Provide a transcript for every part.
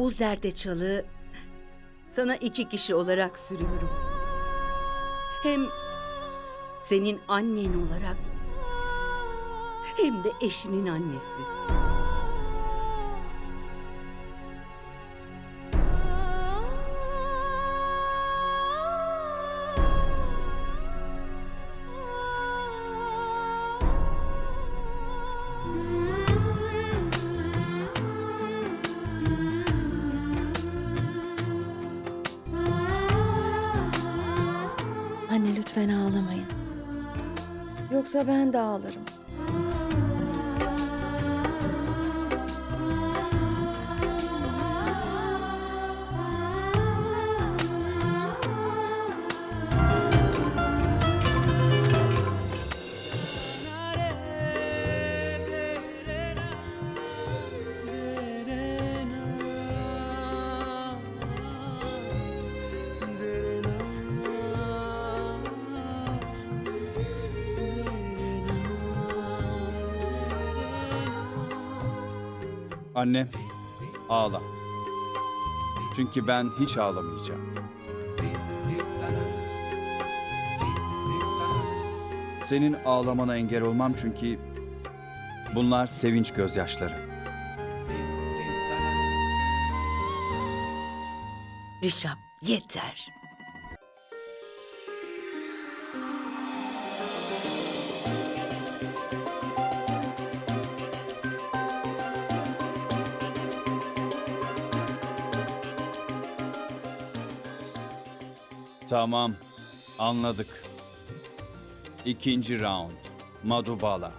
Bu zerdeçalı sana iki kişi olarak sürüyorum. Hem senin annen olarak hem de eşinin annesi. Lütfen ağlamayın. Yoksa ben de ağlarım. Anne, ağla. Çünkü ben hiç ağlamayacağım. Senin ağlamana engel olmam çünkü bunlar sevinç gözyaşları. Rişap yeter. Tamam, anladık. İkinci round, Madubala.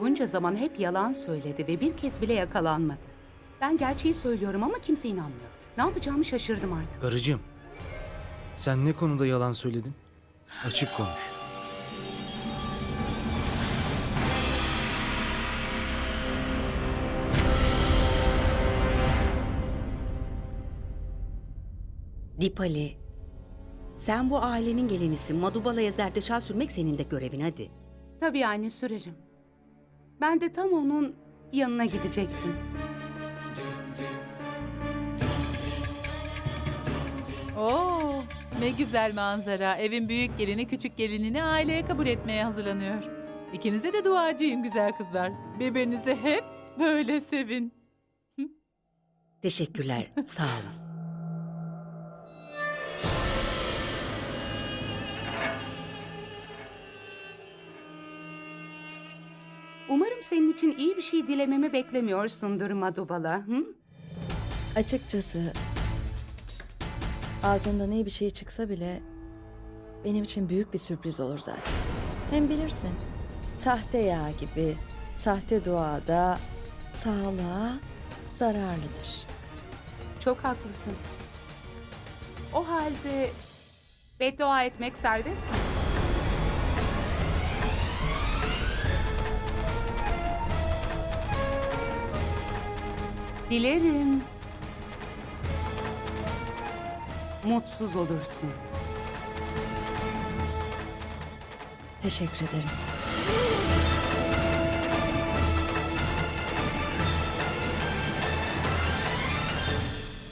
Bunca zaman hep yalan söyledi ve bir kez bile yakalanmadı. Ben gerçeği söylüyorum ama kimse inanmıyor. Ne yapacağımı şaşırdım artık. Karıcığım, sen ne konuda yalan söyledin? Açık konuş. Dipali, sen bu ailenin gelinisin. Madubala'ya zerdeçal sürmek senin de görevin hadi. Tabii anne sürerim. Ben de tam onun yanına gidecektim. Oo, ne güzel manzara. Evin büyük gelini küçük gelinini aileye kabul etmeye hazırlanıyor. İkinize de duacıyım güzel kızlar. Birbirinizi hep böyle sevin. Teşekkürler, sağ olun. Umarım senin için iyi bir şey dilememi beklemiyorsundur Madubala. Hı? Açıkçası ağzından iyi bir şey çıksa bile benim için büyük bir sürpriz olur zaten. Hem bilirsin sahte yağ gibi sahte dua da sağlığa zararlıdır. Çok haklısın. O halde beddua etmek serbest mi? Dilerim. Mutsuz olursun. Teşekkür ederim.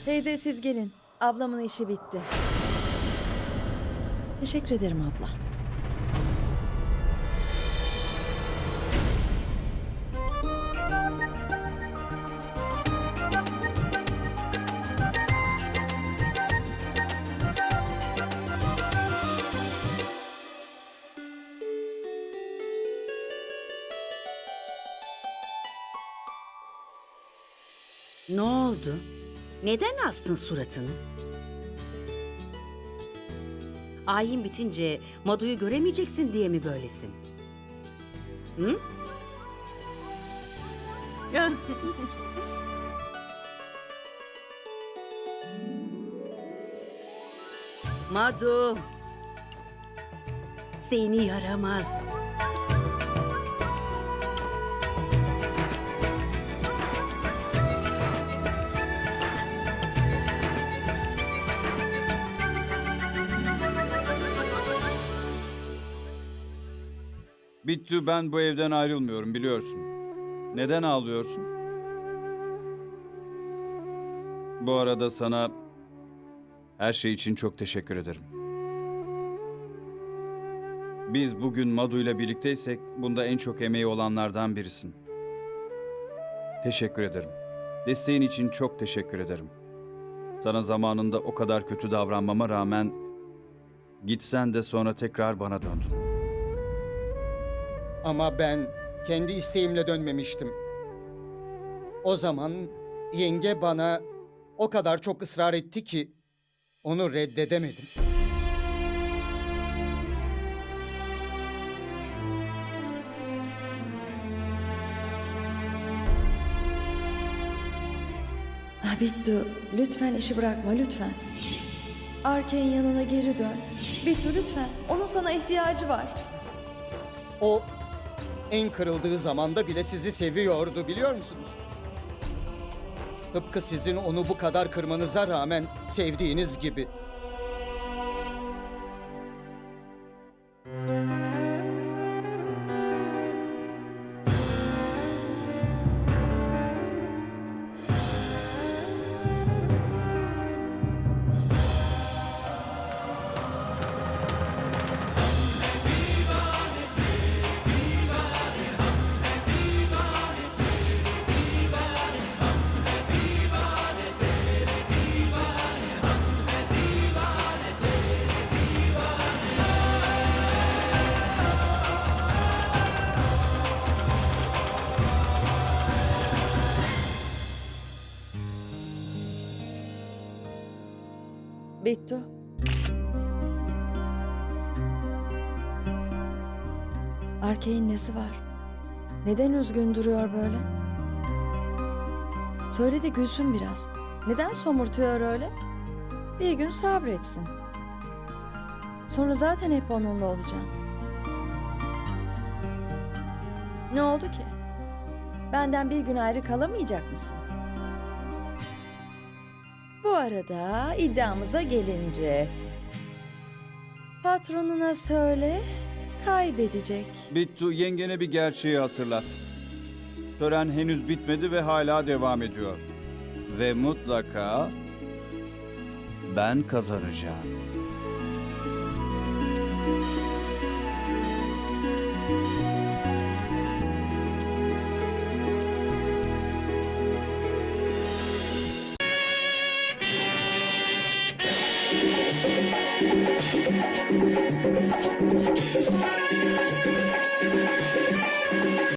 Teyze siz gelin. Ablamın işi bitti. Teşekkür ederim abla. Ne oldu? Neden astın suratını? Ayin bitince Madu'yu göremeyeceksin diye mi böylesin? Hı? Madu. Seni yaramaz. Bittu ben bu evden ayrılmıyorum biliyorsun. Neden ağlıyorsun? Bu arada sana her şey için çok teşekkür ederim. Biz bugün Madu ile birlikteysek bunda en çok emeği olanlardan birisin. Teşekkür ederim. Desteğin için çok teşekkür ederim. Sana zamanında o kadar kötü davranmama rağmen gitsen de sonra tekrar bana döndün. Ama ben kendi isteğimle dönmemiştim. O zaman yenge bana o kadar çok ısrar etti ki onu reddedemedim. Ah Bittu, lütfen işi bırakma lütfen. Arkayın yanına geri dön. Bittu lütfen, onun sana ihtiyacı var. O en kırıldığı zamanda bile sizi seviyordu biliyor musunuz? Tıpkı sizin onu bu kadar kırmanıza rağmen sevdiğiniz gibi. Bittu. Arkayın nesi var? Neden üzgün duruyor böyle? Söyle de gülsün biraz. Neden somurtuyor öyle? Bir gün sabretsin. Sonra zaten hep onunla olacağım. Ne oldu ki? Benden bir gün ayrı kalamayacak mısın? Bu arada iddiamıza gelince... Patronuna söyle, kaybedecek. Bittu yengene bir gerçeği hatırlat. Tören henüz bitmedi ve hala devam ediyor. Ve mutlaka ben kazanacağım. Musik